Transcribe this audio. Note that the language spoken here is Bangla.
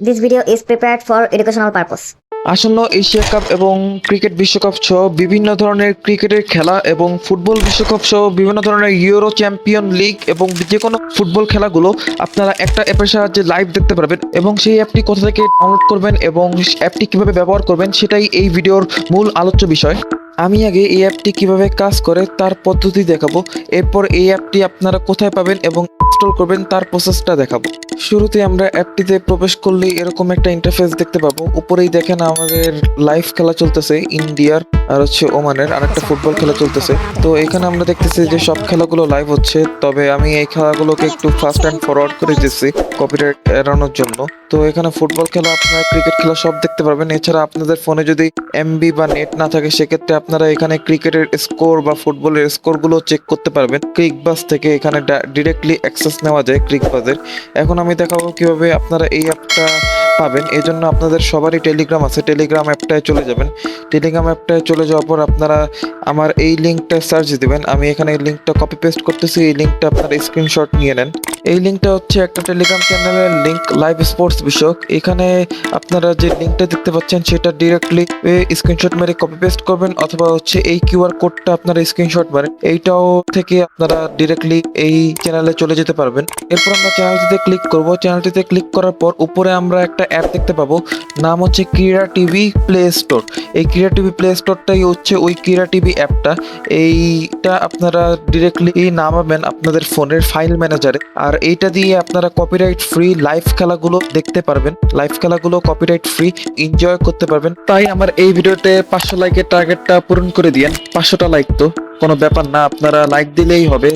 This video is prepared for educational purpose. আসন্ন এশিয়া কাপ এবং ক্রিকেট বিশ্বকাপ সহ বিভিন্ন ধরনের ক্রিকেটের খেলা এবং ফুটবল বিশ্বকাপ সহ বিভিন্ন ধরনের ইউরো চ্যাম্পিয়ন লিগ এবং যে কোনো ফুটবল খেলাগুলো আপনারা একটা অ্যাপের সাহায্যে লাইভ দেখতে পারবেন এবং সেই অ্যাপটি কোথা থেকে ডাউনলোড করবেন এবং অ্যাপটি কীভাবে ব্যবহার করবেন সেটাই এই ভিডিওর মূল আলোচ্য বিষয় আমি আগে এই অ্যাপটি কীভাবে কাজ করে তার পদ্ধতি দেখাবো, এরপর এই অ্যাপটি আপনারা কোথায় পাবেন এবং ইনস্টল করবেন তার প্রসেসটা দেখাবো। শুরুতে আমরা অ্যাপটিতে প্রবেশ করলে এরকম একটা ইন্টারফেস দেখতে পাবো। উপরেই দেখেন আমাদের লাইভ খেলা চলতেছে, ইন্ডিয়ার আর হচ্ছে ওমানের আর একটা ফুটবল খেলা চলতেছে। তো এখানে আমরা দেখতেছি যে সব খেলাগুলো লাইভ হচ্ছে, তবে আমি এই খেলাগুলোকে একটু ফাস্ট অ্যান্ড ফরওয়ার্ড করে দিচ্ছি কপিরাইট এড়ানোর জন্য। তো এখানে ফুটবল খেলা, আপনারা ক্রিকেট খেলা সব দেখতে পারবেন। এছাড়া আপনাদের ফোনে যদি এমবি বা নেট না থাকে, সেক্ষেত্রে আপনারা এখানে ক্রিকেটের স্কোর বা ফুটবলের স্কোরগুলো চেক করতে পারবেন। ক্রিকবাস থেকে এখানে ডিরেক্টলি অ্যাক্সেস নেওয়া যায় ক্রিকবাসের। এখন আমি দেখাবো কীভাবে আপনারা এই অ্যাপটা পাবেন। এই জন্য আপনাদের সবারই টেলিগ্রাম আছে। টেলিগ্রাম অ্যাপটায় চলে যাবেন। টেলিগ্রাম অ্যাপটায় চলে যাওয়ার পর আপনারা আমার এই লিঙ্কটা সার্চ দিবেন। আমি এখানে লিঙ্কটা কপি পেস্ট করতেছি। এই লিঙ্কটা আপনারা স্ক্রিনশট নিয়ে নেন। এই লিঙ্কটা হচ্ছে একটা টেলিগ্রাম চ্যানেলের লিঙ্ক লাইভ স্পোর্টস বিষয়ক। এখানে আপনারা যে লিঙ্কটা দেখতে পাচ্ছেন, সেটা ডিরেক্টলি স্ক্রিনশট মেরে কপি পেস্ট করবেন, অথবা হচ্ছে এই কিউআর কোডটা আপনারা স্ক্রিনশট মারেন। এইটাও থেকে আপনারা ডিরেক্টলি এই চ্যানেলে চলে যেতে পারবেন। এরপর আমরা চ্যানেলটিতে ক্লিক করব। চ্যানেলটিতে ক্লিক করার পর উপরে আমরা একটা অ্যাপ দেখতে পাবো। নাম হচ্ছে ক্রীড়া টিভি প্লে স্টোর এই ক্রীড়া টিভি প্লে স্টোরটাই হচ্ছে ওই ক্রীড়া টিভি অ্যাপটা এইটা আপনারা ডিরেক্টলি নামাবেন আপনাদের ফোনের ফাইল ম্যানেজারে আর এইটা দিয়ে আপনারা কপিরাইট ফ্রি লাইভ খেলাগুলো দেখতে পারবেন। লাইভ খেলাগুলো কপিরাইট ফ্রি এনজয় করতে পারবেন। তাই আমার এই ভিডিওতে পাঁচশো লাইকের টার্গেটটা পূরণ করে দিয়েন। পাঁচশোটা লাইক তো, কোনো ব্যাপার না, আপনারা লাইক দিলেই হবে।